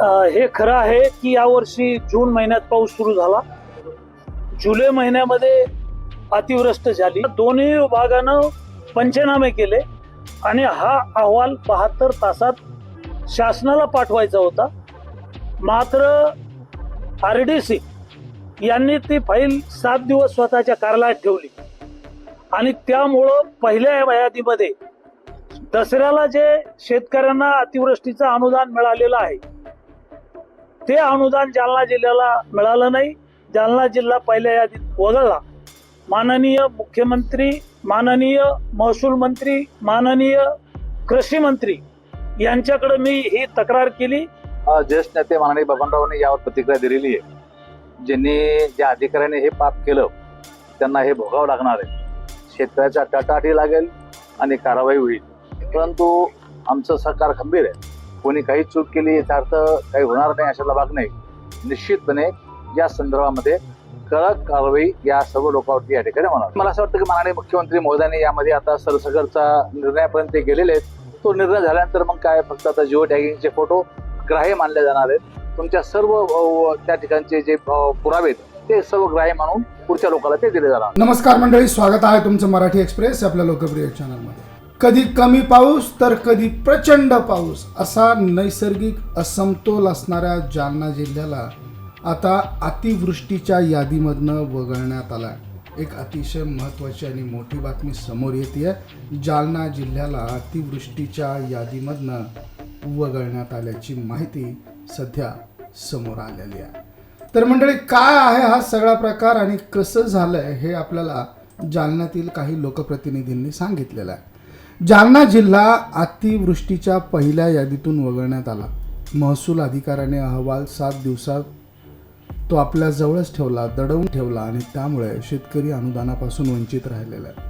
हे खरं आहे की यावर्षी जून महिन्यात पाऊस सुरू झाला. जुलै महिन्यामध्ये अतिवृष्ट झाली. दोन्ही विभागानं पंचनामे केले आणि हा अहवाल बहात्तर तासात शासनाला पाठवायचा होता. मात्र आर डी सी यांनी ती फाईल सात दिवस स्वतःच्या कार्यालयात ठेवली. आणि त्यामुळं पहिल्या यादीमध्ये दसऱ्याला जे शेतकऱ्यांना अतिवृष्टीचं अनुदान मिळालेलं आहे ते अनुदान जालना जिल्ह्याला मिळालं नाही. जालना जिल्हा पहिल्या यादीत वगळला. माननीय मुख्यमंत्री माननीय महसूल मंत्री माननीय कृषी मंत्री यांच्याकडे मी ही तक्रार केली. ज्येष्ठ नेते माननीय बबनरावने यावर प्रतिक्रिया दिलेली आहे. ज्यांनी ज्या अधिकाऱ्याने हे पाप केलं त्यांना हे भोगावं लागणार आहे. शेतकऱ्याच्या टटाटी लागेल आणि कारवाई होईल. परंतु आमचं सरकार खंबीर आहे. कोणी काही चूक केली याचा अर्थ काही होणार नाही अशाला भाग नाही. निश्चितपणे या संदर्भामध्ये कडक कारवाई या सर्व लोकांवरती या ठिकाणी होणार. मला असं वाटतं की माननीय मुख्यमंत्री महोदयांनी यामध्ये आता सरसगरचा निर्णयापर्यंत गेलेले आहेत. तो निर्णय झाल्यानंतर मग काय फक्त आता जिओ टॅगिंगचे फोटो ग्राह्य मानले जाणार आहेत. तुमच्या सर्व त्या ठिकाणचे जे पुरावे आहेत ते सर्व ग्राह्य मानून पुढच्या लोकांना ते दिले जाणार. नमस्कार मंडळी स्वागत आहे तुमचं मराठी एक्सप्रेस आपल्या लोकप्रिय चॅनलमध्ये कधी कमी पाऊस तर कधी प्रचंड पाऊस असा नैसर्गिक असमतोल असणाऱ्या जालना जिल्ह्याला आता अतिवृष्टीच्या यादीमधनं वगळण्यात आला एक अतिशय महत्त्वाची आणि मोठी बातमी समोर येते आहे जालना जिल्ह्याला अतिवृष्टीच्या यादीमधनं वगळण्यात आल्याची माहिती सध्या समोर आलेली आहे. तर मंडळी काय आहे हा सगळा प्रकार आणि कसं झालंय हे आपल्याला जालन्यातील काही लोकप्रतिनिधींनी सांगितलेलं आहे. जालना जिल्हा अतिवृष्टीच्या पहिल्या यादीतून वगळण्यात आला. महसूल अधिकाऱ्याने अहवाल सात दिवसात तो आपल्या जवळच ठेवला दडवून ठेवला आणि त्यामुळे शेतकरी अनुदानापासून वंचित राहिलेला आहे.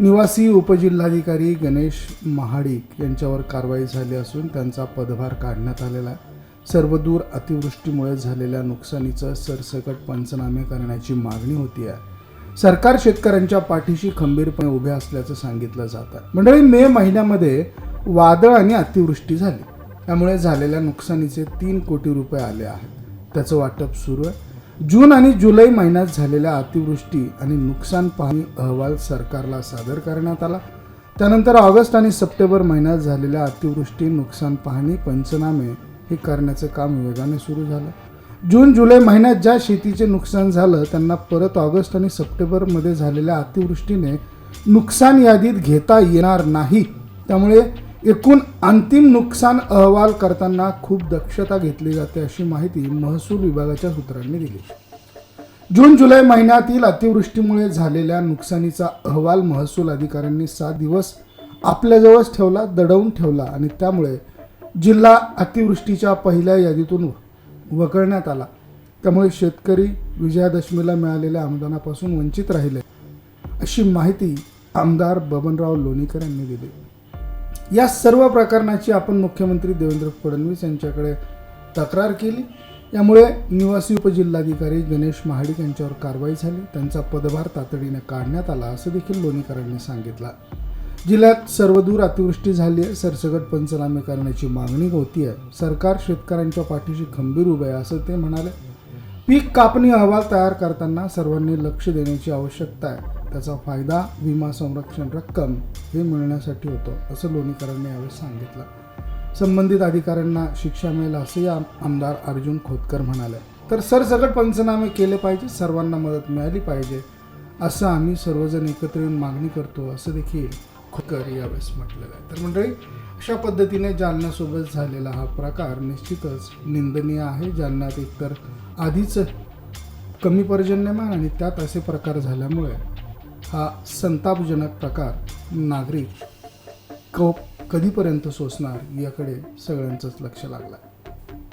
निवासी उपजिल्हाधिकारी गणेश महाडिक यांच्यावर कारवाई झाली असून त्यांचा पदभार काढण्यात आलेला आहे. सर्वदूर अतिवृष्टीमुळे झालेल्या नुकसानीचं सरसकट पंचनामे करण्याची मागणी होती आहे सरकार शेतकऱ्यांच्या पाठीशी खंबीरपणे उभे असल्याचं सांगितलं जातं. मंडळी मे महिन्यामध्ये वादळ आणि अतिवृष्टी झाली. त्यामुळे झालेल्या नुकसानीचे तीन कोटी रुपये आले आहेत. त्याचं वाटप सुरू आहे. जून आणि जुलै महिन्यात झालेल्या अतिवृष्टी आणि नुकसान पाहणी अहवाल सरकारला सादर करण्यात आला. त्यानंतर ऑगस्ट आणि सप्टेंबर महिन्यात झालेल्या अतिवृष्टी नुकसान पाहणी पंचनामे हे करण्याचं काम वेगाने सुरू झालं. जून जुलै महिन्यात ज्या शेतीचे नुकसान झालं त्यांना परत ऑगस्ट आणि सप्टेंबरमध्ये झालेल्या अतिवृष्टीने नुकसान यादीत घेता येणार नाही. त्यामुळे एकूण अंतिम नुकसान अहवाल करताना खूप दक्षता घेतली जाते अशी माहिती महसूल विभागाच्या सूत्रांनी दिली. जून जुलै महिन्यातील अतिवृष्टीमुळे झालेल्या नुकसानीचा अहवाल महसूल अधिकाऱ्यांनी सात दिवस आपल्याजवळच ठेवला दडवून ठेवला आणि त्यामुळे जिल्हा अतिवृष्टीच्या पहिल्या यादीतून वगळण्यात आला. त्यामुळे शेतकरी विजयादशमीला मिळालेल्या अनुदानापासून वंचित राहिले. अशी माहिती आमदार बबनराव लोणीकर यांनी दिली. या सर्व प्रकरणाची आपण मुख्यमंत्री देवेंद्र फडणवीस यांच्याकडे तक्रार केली. यामुळे निवासी उपजिल्हाधिकारी गणेश महाडिक यांच्यावर कारवाई झाली. त्यांचा पदभार तातडीने काढण्यात आला असं देखील लोणीकरांनी सांगितलं. जिल्ह्यात सर्वदूर अतिवृष्टी झाली आहे. सरसकट पंचनामे करण्याची मागणी होती आहे. सरकार शेतकऱ्यांच्या पाठीशी खंबीर उभे आहे असं ते म्हणाले. पीक कापणी अहवाल तयार करताना सर्वांनी लक्ष देण्याची आवश्यकता आहे. त्याचा फायदा विमा संरक्षण रक्कम हे मिळण्यासाठी होतो असं लोणीकरांनी यावेळी सांगितलं. संबंधित अधिकाऱ्यांना शिक्षा मिळेल असंही आमदार अर्जुन खोतकर म्हणाले. तर सरसकट पंचनामे केले पाहिजे सर्वांना मदत मिळाली पाहिजे असं आम्ही सर्वजण एकत्र येऊन मागणी करतो असं देखील कर यावेळेस म्हटलेलं आहे तर मंडळी अशा पद्धतीने जालन्यासोबत झालेला हा प्रकार निश्चितच निंदनीय आहे. जालन्यात एकतर आधीच कमी पर्जन्यमान आणि त्यात असे प्रकार झाल्यामुळे हा संतापजनक प्रकार नागरिक क कधीपर्यंत सोसणार याकडे सगळ्यांचंच लक्ष लागलं आहे